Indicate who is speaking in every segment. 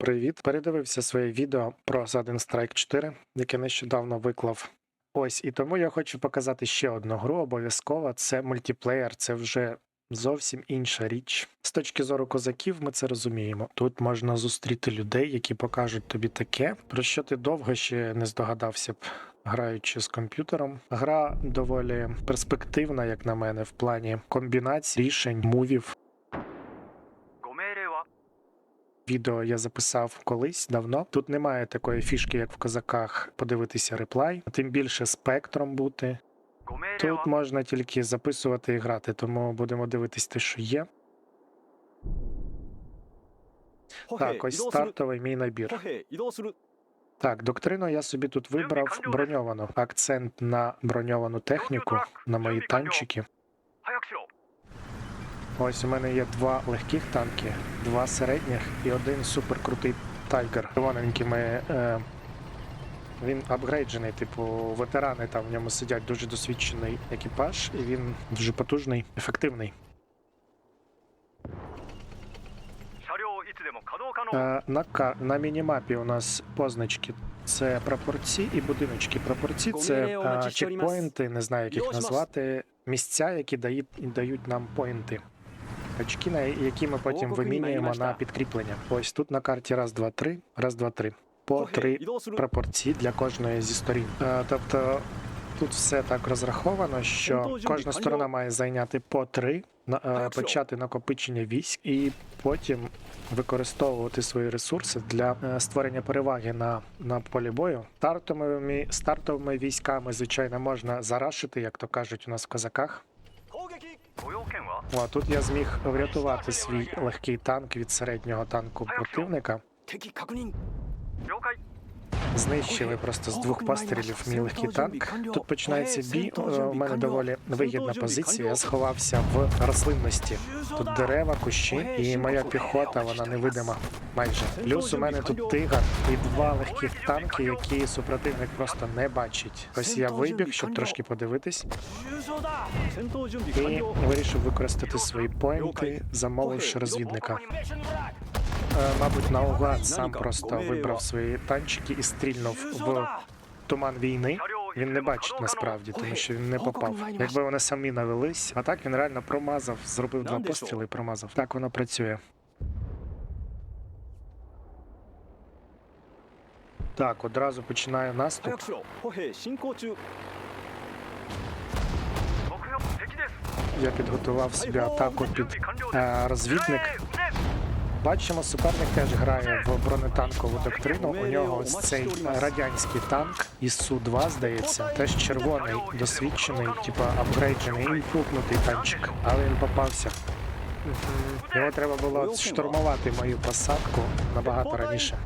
Speaker 1: Привіт! Передивився своє відео про Sudden Strike 4, яке нещодавно виклав. Ось, і тому я хочу показати ще одну гру обов'язково. Це мультиплеєр, це вже зовсім інша річ. З точки зору козаків, ми це розуміємо. Тут можна зустріти людей, які покажуть тобі таке, про що ти довго ще не здогадався б. Граючи з комп'ютером, гра доволі перспективна, як на мене, в плані комбінацій, рішень, мувів. Відео я записав колись давно. Тут немає такої фішки, як в козаках, подивитися реплай, тим більше спектром бути. Тут можна тільки записувати і грати, тому будемо дивитись те, що є. Так, ось стартовий мій набір. Так, доктрину я собі тут вибрав броньовану. Акцент на броньовану техніку, на мої танчики. Ось у мене є два легких танки, два середніх і один суперкрутий тайгер. Червоненькими. Е, він апгрейджений, типу, ветерани там в ньому сидять дуже досвідчений екіпаж, і він дуже потужний, ефективний. Е, на ка на мінімапі у нас позначки. Це прапорці і будиночки. Прапорці це е, а, чекпоінти, не знаю, як їх назвати. Місця, які дають, дають нам поінти очки, які ми потім вимінюємо на підкріплення. Ось тут на карті раз, два, три, раз, два, три. По три пропорції для кожної зі сторін. Е, тобто тут все так розраховано, що кожна сторона має зайняти по три, е, почати накопичення військ і потім використовувати свої ресурси для е, створення переваги на на полі бою. Стартовими стартовими військами, звичайно, можна зарашити, як то кажуть у нас в козаках. О, тут я зміг врятувати свій легкий танк від середнього танку противника. Знищили просто з двох пострілів мій легкий танк. Тут починається бій. Е, у мене доволі вигідна позиція. Я сховався в рослинності. Тут дерева, кущі, і моя піхота, вона невидима майже. Плюс у мене тут тигр і два легких танки, які супротивник просто не бачить. Ось я вибіг, щоб трошки подивитись. І вирішив використати свої поінти, замовивши розвідника. Е, мабуть, наугад сам просто вибрав свої танчики і стрільнув в туман війни. Він не бачить насправді, тому що він не попав. Якби вони самі навелись, а так він реально промазав, зробив два постріли і промазав. Так воно працює. Так, одразу починає наступ. Я підготував собі атаку під е, розвідник бачимо, суперник теж грає в бронетанкову доктрину. У нього ось цей радянський танк із Су-2, здається, теж червоний, досвідчений, типу апгрейджений, імпрукнутий танчик, але він попався. Його треба було штурмувати мою посадку набагато раніше.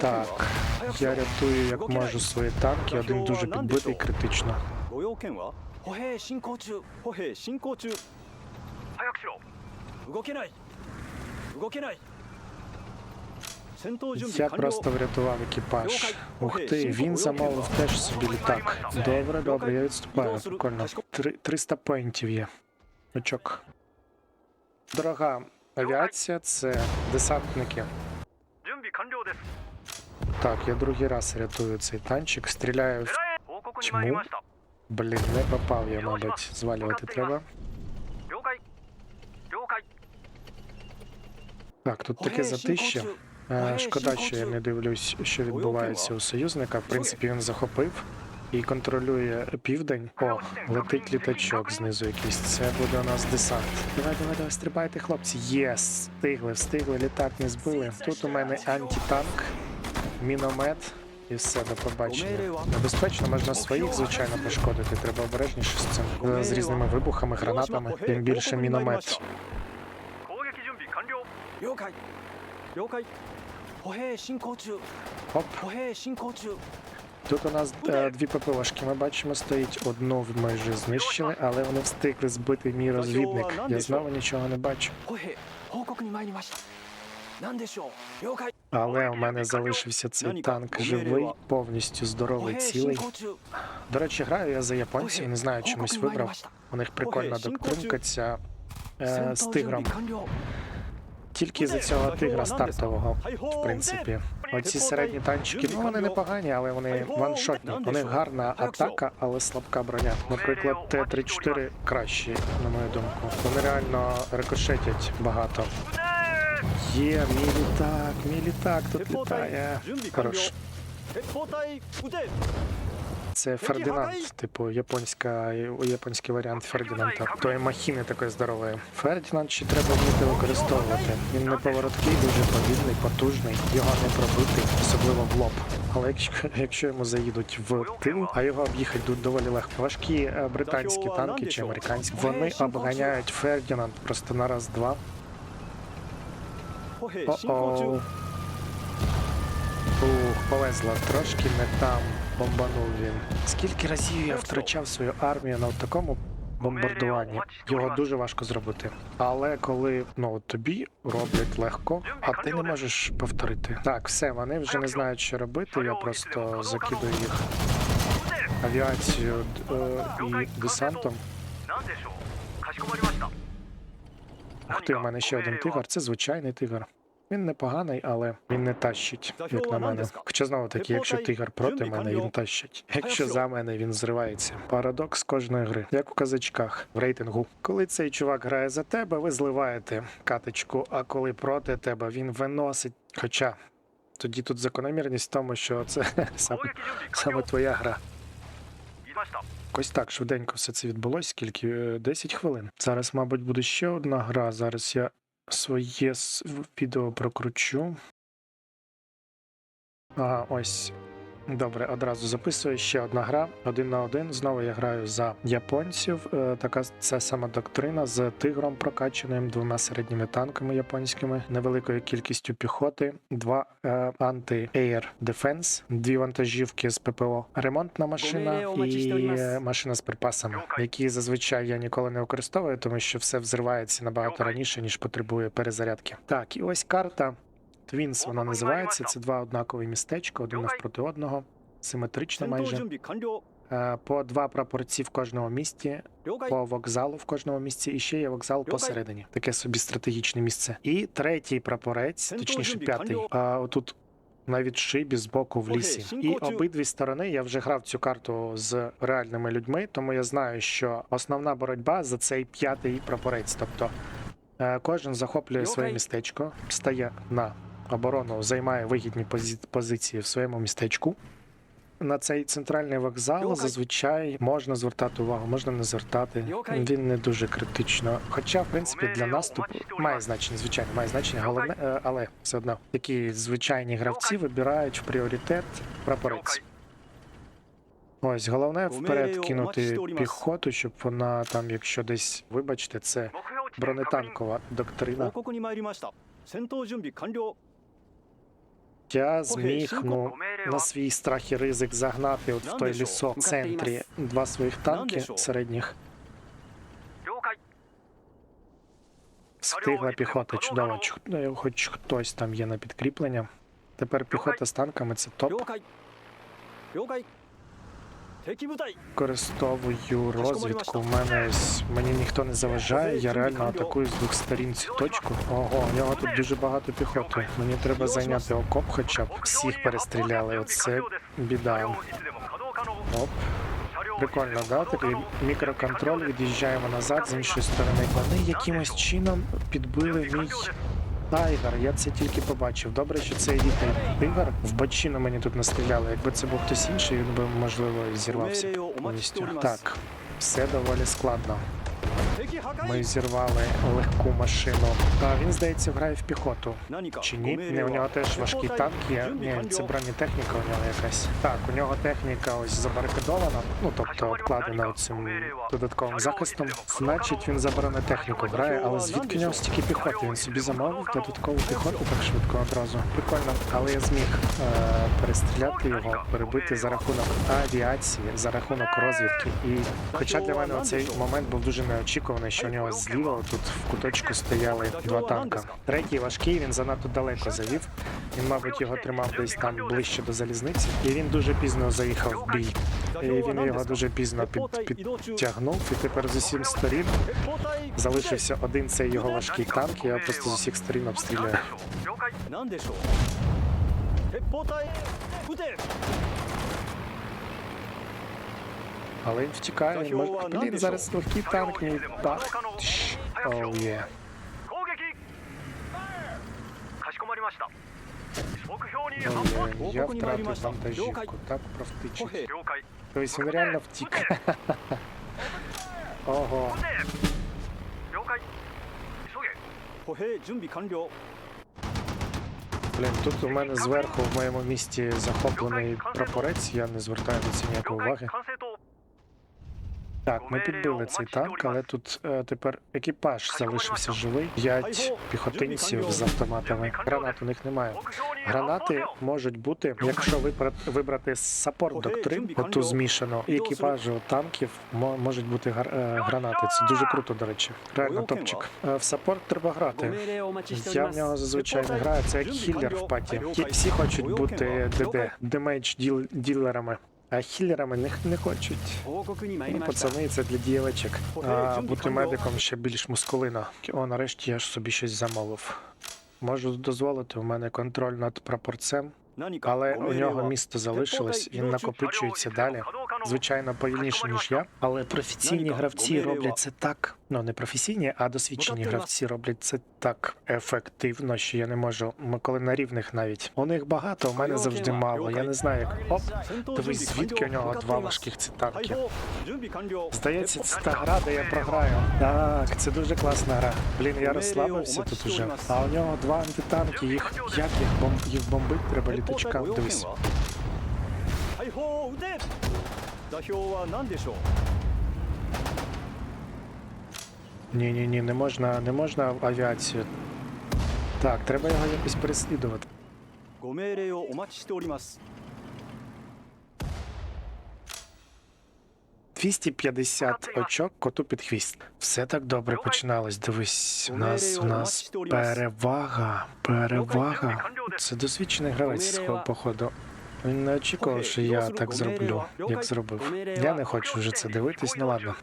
Speaker 1: Так, я рятую як можу свої танки, один дуже підбитий критично. Я просто врятував екіпаж. Ух ти, він замовив теж собі літак. Добре, добре, я відступаю. Прикольно. 300 поінтів є. Очок. Дорога. Авіація це десантники. Так, я другий раз рятую цей танчик, стріляю
Speaker 2: чому?
Speaker 1: Блін, не попав я, мабуть, звалювати треба. Так, тут таке затище. Е, шкода, що я не дивлюсь, що відбувається у союзника. В принципі, він захопив і контролює південь. О, летить літачок знизу якийсь. Це буде у нас десант. Давай, давай, давай, стрибайте, хлопці. Єс, встигли, встигли, літак не збили. Тут у мене антитанк, міномет. І все до побачення. Небезпечно, можна своїх, звичайно, пошкодити. Треба обережніше з цим е, з різними вибухами, гранатами, тим більше міномет. Оп. Тут у нас е, дві ППОшки, ми бачимо, стоїть одну майже знищили, але вони встигли збити мій розвідник. Я знову нічого не бачу. Але у мене залишився цей танк живий, повністю здоровий, цілий. До речі, граю я за японців, не знаю, чомусь вибрав. У них прикольна докрутка ця е, з тигром тільки за цього тигра стартового, в принципі. Оці середні танчики, ну вони непогані, але вони ваншотні. У них гарна атака, але слабка броня. Наприклад, Т-34 кращі, на мою думку. Вони реально рикошетять багато. Є, мій літак, мій літак тут літає. Хорош. Це Фердинанд, типу японська, японський варіант Фердинанда. Той махіни такої здорової. Фердінанд ще треба вміти використовувати. Він не повороткий, дуже повільний, потужний, його не пробити, особливо в лоб. Але якщо якщо йому заїдуть в тил, а його об'їхати доволі легко. Важкі е, британські танки чи американські вони обганяють Фердінанд просто на раз-два. Ух, повезло трошки не там бомбанув він. Скільки разів я втрачав свою армію на такому бомбардуванні? Його дуже важко зробити. Але коли ну тобі роблять легко, а ти не можеш повторити. Так, все, вони вже не знають, що робити. Я просто закидую їх авіацію е, і десантом. Ух ти, у мене ще один тигр, це звичайний тигр. Він непоганий, але він не тащить, як на мене. Хоча знову таки, якщо тигр проти мене, він тащить. Якщо за мене він зривається. Парадокс кожної гри, як у казачках в рейтингу. Коли цей чувак грає за тебе, ви зливаєте катечку, А коли проти тебе він виносить. Хоча тоді тут закономірність в тому, що це саме, саме твоя гра. Ось так швиденько все це відбулося, скільки е, 10 хвилин. Зараз, мабуть, буде ще одна гра. Зараз я своє відео прокручу. Ага, ось. Добре, одразу записую ще одна гра один на один. Знову я граю за японців. Е, така ця сама доктрина з тигром прокачаним, двома середніми танками японськими, невеликою кількістю піхоти, два е, анти-air defense, дві вантажівки з ППО, ремонтна машина і е, машина з припасами, які зазвичай я ніколи не використовую, тому що все взривається набагато раніше ніж потребує перезарядки. Так, і ось карта. Твінс вона називається. Це два однакові містечка, один навпроти одного, симетрично майже. Е, по два прапорці в кожному місті, по вокзалу в кожному місці, і ще є вокзал посередині. Таке собі стратегічне місце. І третій прапорець, точніше п'ятий. А отут на відшибі з боку в лісі. І обидві сторони я вже грав цю карту з реальними людьми, тому я знаю, що основна боротьба за цей п'ятий прапорець. Тобто е, кожен захоплює своє містечко, стає на оборону займає вигідні позиції в своєму містечку. На цей центральний вокзал зазвичай можна звертати увагу, можна не звертати. Він не дуже критично. Хоча, в принципі, для наступу має значення, звичайно, має значення, головне, е, але все одно такі звичайні гравці вибирають в пріоритет прапорець. Ось головне вперед кинути піхоту, щоб вона там, якщо десь вибачте, це бронетанкова доктрина. Я зміг ну, на свій страх і ризик загнати от в той лісок в центрі два своїх танки середніх. Встигла піхота чудово. Ну, Хоч хтось там є на підкріплення. Тепер піхота з танками це топ. Користовую розвідку. Мене мені ніхто не заважає. Я реально атакую з двох сторін цю точку. Ого, в нього тут дуже багато піхоти. Мені треба зайняти окоп, хоча б всіх перестріляли. Оце біда. Оп. Прикольно, да? Такий мікроконтроль. Від'їжджаємо назад з іншої сторони. Вони якимось чином підбили мій а, я це тільки побачив. Добре, що це діти. Ігор в бочину мені тут настріляли. Якби це був хтось інший, він би можливо зірвався. повністю. Так, все доволі складно. Ми зірвали легку машину. а він здається грає в піхоту. Чи ні? Не у нього теж
Speaker 3: важкі танки.
Speaker 1: Ні, це бронетехніка у нього якась. Так, у нього техніка ось забарикадована. Ну тобто обкладена цим додатковим захистом. Значить, він за бронетехніку грає, але звідки у нього стільки піхоти? Він собі замовив додаткову піхоту так швидко одразу. Прикольно, але я зміг е перестріляти його, перебити за рахунок авіації, за рахунок розвідки. І, хоча для мене цей момент був дуже неочікуваний неочікувано, що у нього зліва тут в куточку стояли два танка. Третій важкий, він занадто далеко завів. Він, мабуть, його тримав десь там ближче до залізниці, і він дуже пізно заїхав в бій. І він його дуже пізно під, підтягнув, і тепер з усіх сторін залишився один цей його важкий танк. Я його просто з усіх сторін обстрілюю. Але він втікає, він може... Блін, зараз легкий танк мій так. Оу, є. Оу, є, я втратив вантажівку, так провтичить. Тобто він реально втік. Ого. Блін, тут у мене зверху в моєму місті захоплений прапорець, я не звертаю на це ніякої уваги. Так, ми підбили цей танк, але тут е, тепер екіпаж залишився живий. П'ять піхотинців з автоматами. Гранат у них немає. Гранати можуть бути, якщо вибрати, вибрати саппорт доктрин, оту змішано, і екіпажу танків можуть бути гар е, гранати. Це дуже круто, до речі. Реально топчик. Е, в сапорт треба грати. Я в нього зазвичай не граю. Це як хіллер в паті. Всі хочуть бути ДД, демейдж ділерами. А хілерами не, не хочуть. Ну, пацани, це для дієвечок. А бути медиком ще більш мускулина. О, нарешті я ж собі щось замовив. Можу дозволити, у мене контроль над прапорцем, але у нього місто залишилось, він накопичується далі звичайно, повільніше, ніж я. Але професійні ну, гравці роблять це так. Ну не професійні, а досвідчені гравці роблять це так ефективно, що я не можу. Ми коли на рівних навіть у них багато, у мене завжди мало. Я не знаю, як оп, дивись, звідки у нього два важких
Speaker 3: цитатки.
Speaker 1: Здається, це та гра, де я програю. Так, це дуже класна гра. Блін, я розслабився тут уже. А у нього два антитанки. Їх як їх бомб їх бомбить? Треба
Speaker 3: літочка.
Speaker 1: Дивись.
Speaker 3: は大砲を撃て座標は何でしょう
Speaker 1: Ні, ні, ні, не можна, не можна авіацію. Так, треба його якось переслідувати.
Speaker 3: ご命令をお待ちしております
Speaker 1: 250 очок коту під хвіст. Все так добре починалось. Дивись, у нас у нас перевага. Перевага. Це досвідчений гравець свого походу. Він не очікував, що я так зроблю, як зробив. Я не хочу вже це дивитись, ну ладно.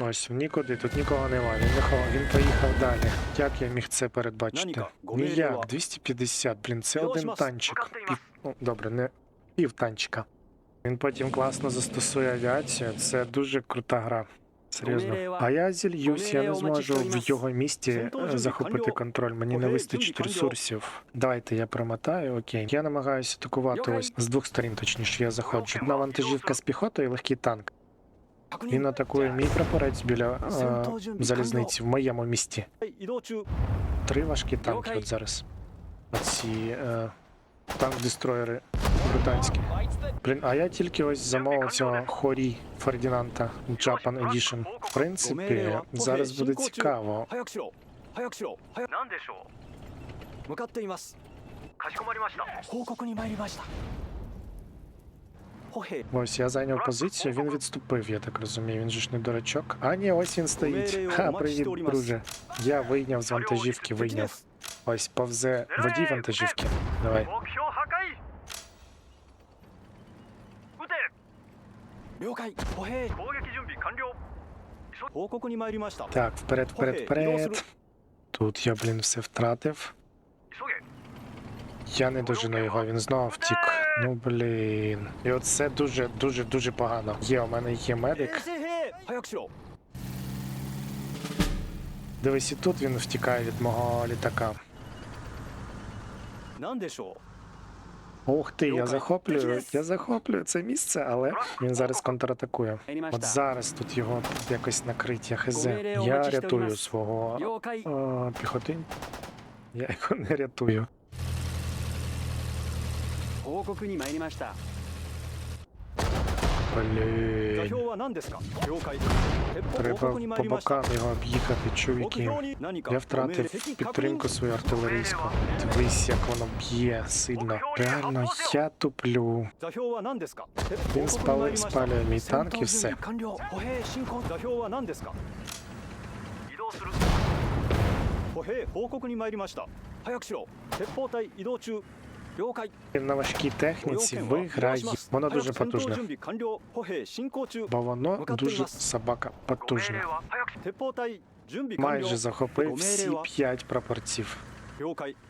Speaker 1: Ось нікуди, тут нікого немає. Він не він поїхав далі. Як я міг це передбачити? Ніяк, 250, блін, це один танчик. Пів, ну, добре, не пів танчика. Він потім класно застосує авіацію. Це дуже крута гра. Серйозно, а я зільюсь, я не зможу в його місті е, захопити контроль. Мені не вистачить ресурсів. Давайте я промотаю. Окей, я намагаюся атакувати ось з двох сторін, точніше я заходжу. Одна вантажівка з піхотою і легкий танк. Він атакує мій прапорець біля е, залізниці в моєму місті. Три важкі танки. От зараз ці е, танк-дестроєри британські. Блін, а я тільки ось замовив цього хорі Фердінанта Japan Edition. В принципі, зараз буде цікаво. Ось я зайняв позицію, він відступив, я так розумію. Він же ж не дурачок. А ні, ось він стоїть. Ха, привіт, друже. Я вийняв з вантажівки, вийняв. Ось повзе водій вантажівки. Давай.
Speaker 3: 了解歩兵
Speaker 2: 攻撃準備完了
Speaker 3: 報告に参りました
Speaker 1: Так, вперед, вперед, вперед. Тут я, блін, все втратив.
Speaker 2: 急げ
Speaker 1: Я не дожину його, він знову втік. Ну блін. І оце дуже, дуже, дуже погано. Є, у мене є
Speaker 3: 衛
Speaker 1: медик.
Speaker 3: 星兵早くしろ
Speaker 1: Дивись, і тут він втікає від мого літака.
Speaker 3: 何でしょ
Speaker 1: Ух ти, я захоплюю. Я захоплюю це місце, але він зараз контратакує. От зараз тут його якось накриття хз. Я рятую свого о. Е, я його не рятую. Блін.
Speaker 3: 標は何ですか了解鉄砲報
Speaker 1: Треба
Speaker 3: 告に
Speaker 1: по
Speaker 3: 参りました
Speaker 1: бокам його об'їхати,
Speaker 3: 目
Speaker 1: чувіки.
Speaker 3: 標に何か
Speaker 1: Я
Speaker 3: ご命令
Speaker 1: втратив
Speaker 3: 敵確認
Speaker 1: підтримку свою артилерійську. Дивись, як воно б'є сильно. Реально, я туплю.
Speaker 3: 座標は何ですか鉄砲
Speaker 1: Він
Speaker 3: 報告に参
Speaker 1: спалює,
Speaker 3: りました
Speaker 1: спалює мій танк і
Speaker 3: 戦闘準
Speaker 1: все.
Speaker 3: 備完了歩兵進行座標は何ですか
Speaker 2: する
Speaker 3: 歩兵報告に参りました早くしろ鉄砲隊移動中了解
Speaker 1: Він на важкій техніці виграє. Воно дуже потужне. Бо воно дуже собака
Speaker 3: потужне.
Speaker 1: Майже захопив всі п'ять прапорців.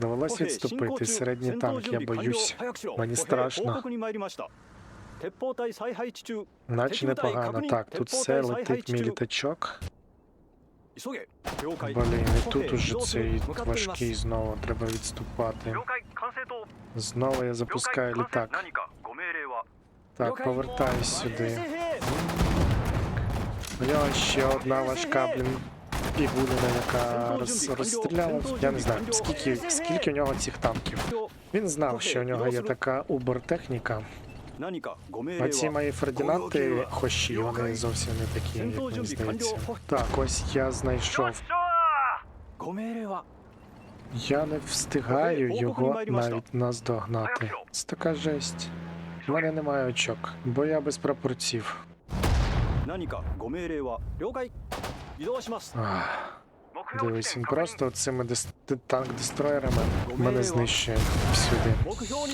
Speaker 1: Довелось відступити. Середній танк, я боюсь. Мені страшно. Наче непогано. Так, тут все летить мій літачок. Блін, і тут уже цей важкий знову, треба відступати. Знову я запускаю літак. Так, повертаюсь сюди. Бля, ще одна важка, блін, пігуліна, яка роз, розстріляла. Я не знаю, скільки скільки у нього цих танків. Він знав, що у нього є така
Speaker 3: убортехніка. техніка
Speaker 1: Оці мої фердінанти, хоч і вони зовсім не такі, як мені здається. Так, ось я знайшов. Я не встигаю його навіть наздогнати. Це така жесть. У мене немає очок, бо я без прапорців. Ах. Дивись, він просто цими танк-дестроєрами мене знищує всюди.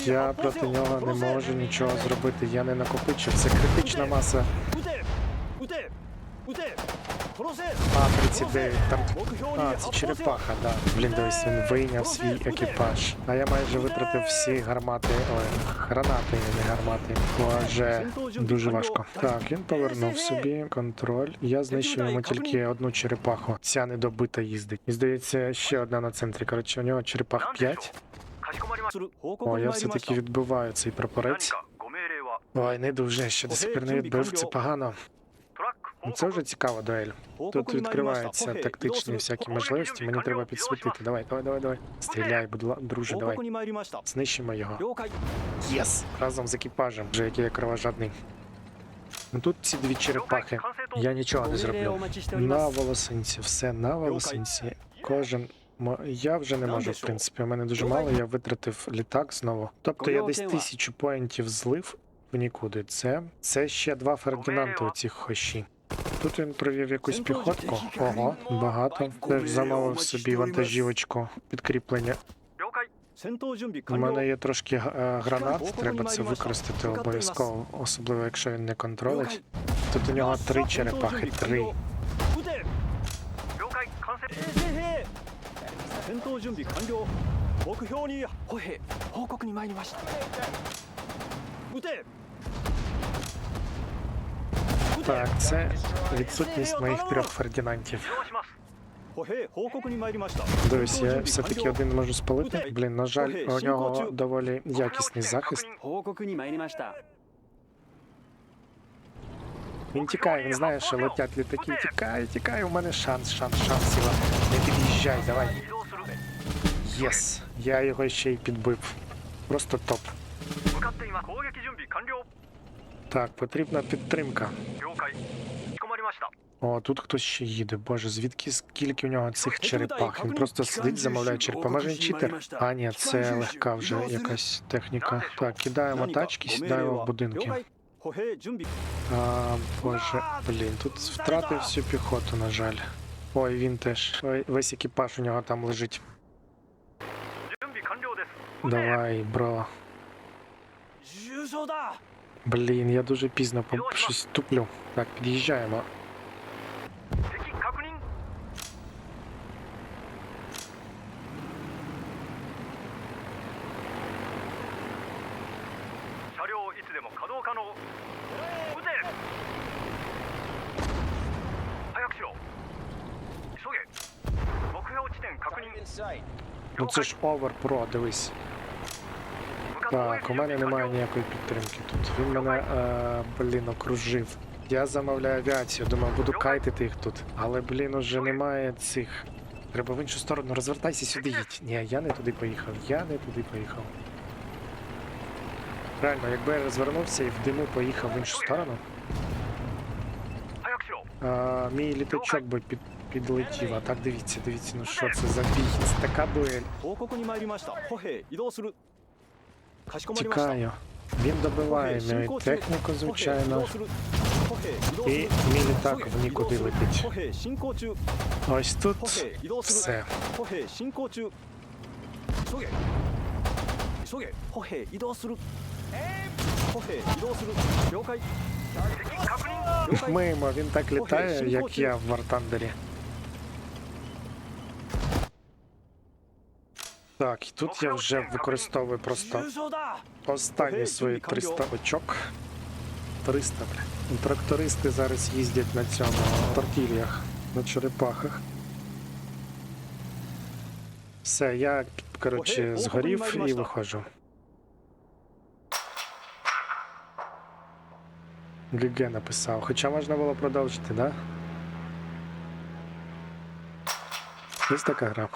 Speaker 1: Я проти нього не можу нічого зробити, я не накопичив. Це критична маса.
Speaker 3: А,
Speaker 1: 39, там. А, це черепаха, да. Блін, дивись, він вийняв свій екіпаж. А я майже витратив всі гармати, ой, гранати, не гармати. Лаже дуже важко. Так, він повернув собі контроль. Я знищив йому тільки одну черепаху. Ця недобита їздить. І здається, ще одна на центрі. Коротше, у нього черепах 5. О, я все-таки відбиваю цей прапорець. Ой, не дуже ще до сих пір не відбив, це погано.
Speaker 2: Ну,
Speaker 1: це вже цікава дуель. Тут відкриваються тактичні всякі можливості. Мені треба підсвітити. Давай, давай, давай, давай. Стріляй, будь друже, давай. Знищимо його. Єс! Разом з екіпажем, вже який я кровожадний. Ну Тут ці дві черепахи. Я нічого не зроблю. На волосинці, все на волосинці. Кожен. Я вже не можу, в принципі, у мене дуже мало, я витратив літак знову. Тобто я десь тисячу поінтів злив в нікуди. Це це ще два Фердінанти у цих хощі. Тут він провів якусь піхотку. Ого, багато. Замовив собі вантажівочку підкріплення. У мене є трошки гранат, треба це використати обов'язково, особливо якщо він не контролить. Тут у нього три черепахи, три. Так, це відсутність моїх трьох фердінантів. Дивись, я все-таки один можу спалити. Блін, на жаль, у нього доволі якісний захист. Він тікає, він знає, що летять літаки. Тікає, тікає, у мене шанс, шанс, шанс, Іва. Не під'їжджай, давай. Єс, я його ще й підбив. Просто топ. Так, потрібна підтримка. О, тут хтось ще їде. Боже, звідки скільки у нього цих черепах? Він просто сидить, замовляє черепа. Може він читер? А, ні, це легка вже якась техніка. Так, кидаємо тачки, сідаємо в будинки. А, Боже, блін, тут втратив всю піхоту, на жаль. Ой, він теж. Ой, весь екіпаж у нього там лежить. Давай, бро. Блін, я дуже пізно щось туплю. Так, під'їжджаємо. Ну це ж овер про, дивись. Так, у мене немає ніякої підтримки тут. Він мене, е, блін, окружив. Я замовляю авіацію, думаю, буду кайтити їх тут. Але, блін, уже немає цих. Треба в іншу сторону, розвертайся сюди їдь. Ні, я не туди поїхав, я не туди поїхав. Реально, якби я розвернувся і в диму поїхав в іншу сторону. А, Мій літачок би під, підлетів, а так дивіться, дивіться, ну що це за бій, це така дуель. Тікаю. Він добиває мені техніку, звичайно. І мій літак в нікуди летить. Ось тут все. Мимо, він так літає, як я в Вартандері. Так, і тут я вже використовую просто останні свої 300 очок. 300, блядь. Ну, трактористи зараз їздять на цьому тортільях, на черепахах. Все, я, коротше, згорів і виходжу. ГГ написав, хоча можна було продовжити, да? Ось така гра.